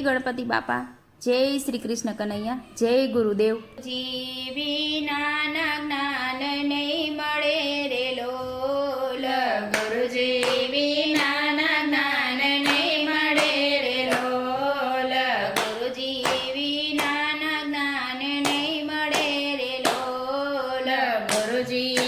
ગણપતિ બાપા. જય શ્રી કૃષ્ણ કનૈયા, જય ગુરુદેવ. જીવીના જ્ઞાન નહીં મળે રે લોલ. ગુરુજીવી નાના જ્ઞાન નહીં મળે રે લોલ. ગુરુજી વિના જ્ઞાન નહીં મળે રે લોલ. ગુરુજી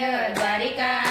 હર દ્વારિકા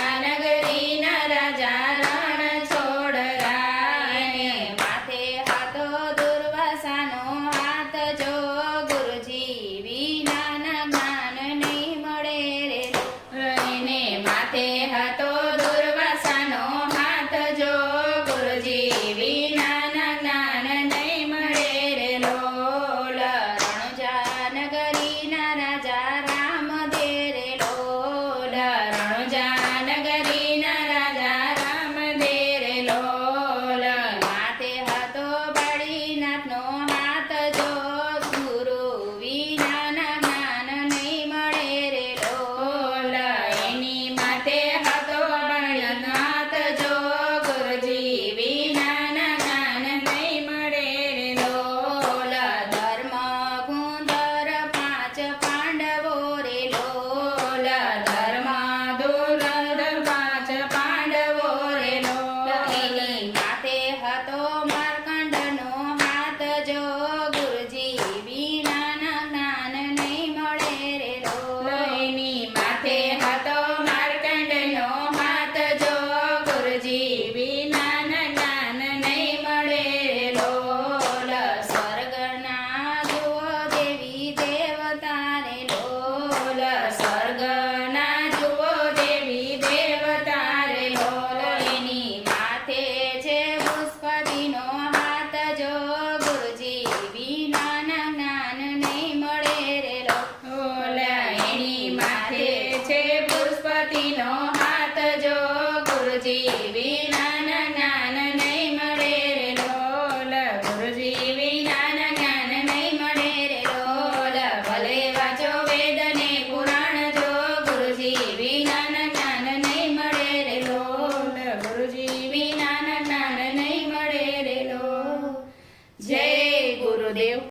Baby, now.